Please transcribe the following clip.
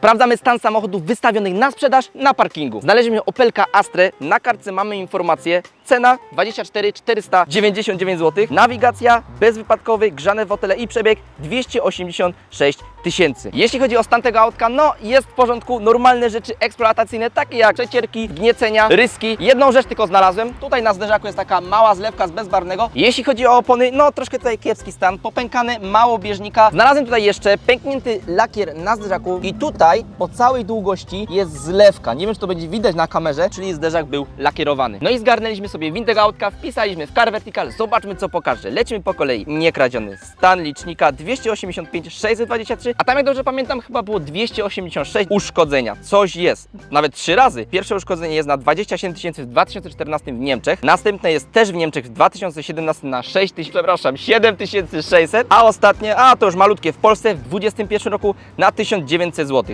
Sprawdzamy stan samochodów wystawionych na sprzedaż na parkingu. Znaleźliśmy Opelka Astrę, na kartce mamy informację, cena? 24 499 zł, nawigacja, bezwypadkowy, grzane fotele i przebieg? 286 tysięcy. Jeśli chodzi o stan tego autka, no jest w porządku, normalne rzeczy eksploatacyjne, takie jak przecierki, gniecenia, ryski. Jedną rzecz tylko znalazłem, tutaj na zderzaku jest taka mała zlewka z bezbarwnego. Jeśli chodzi o opony, no troszkę tutaj kiepski stan, popękane, mało bieżnika. Znalazłem tutaj jeszcze pęknięty lakier na zderzaku i tutaj po całej długości jest zlewka. Nie wiem, czy to będzie widać na kamerze, czyli zderzak był lakierowany. No i zgarnęliśmy sobie win autka, wpisaliśmy w Car Vertical, zobaczmy co pokaże. Lecimy po kolei, niekradziony. Stan licznika 285 623, a tam jak dobrze pamiętam chyba było 286 uszkodzenia. Coś jest, nawet trzy razy. Pierwsze uszkodzenie jest na 27 tysięcy w 2014 w Niemczech, następne jest też w Niemczech w 2017 na 6 tysięcy, przepraszam, 7600, a ostatnie, a to już malutkie w Polsce w 2021 roku na 1900 zł.